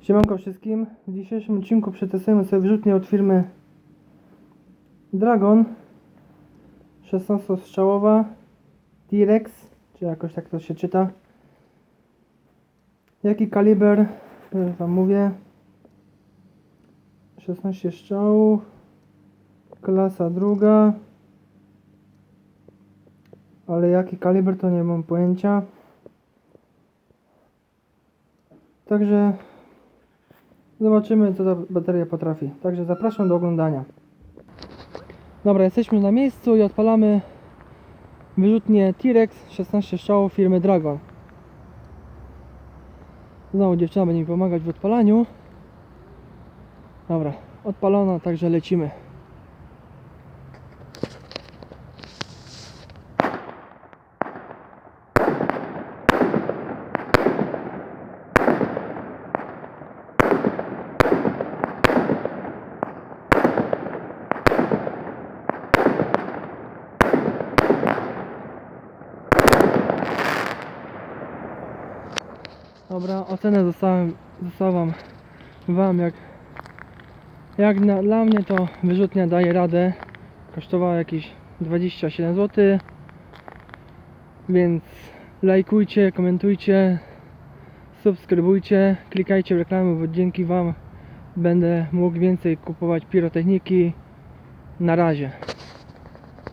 Siemanko wszystkim. W dzisiejszym odcinku przetestujemy sobie wyrzutnię od firmy Dragon 16-strzałowa T-Rex, czy jakoś tak to się czyta. Jaki kaliber? Już wam mówię. 16 strzałów. Klasa druga. Ale jaki kaliber to nie mam pojęcia. Także zobaczymy co ta bateria potrafi. Także zapraszam do oglądania. Dobra, jesteśmy na miejscu i odpalamy wyrzutnię T-Rex 16 strzałów firmy Dragon. Znowu dziewczyna będzie mi pomagać w odpalaniu. Dobra, odpalona, także lecimy. Dobra, ocenę zostałem, zostawiam wam jak jak na, dla mnie to wyrzutnia daje radę kosztowała jakieś 27 zł więc lajkujcie, komentujcie subskrybujcie, klikajcie w reklamy, bo dzięki wam będę mógł więcej kupować pirotechniki. Na razie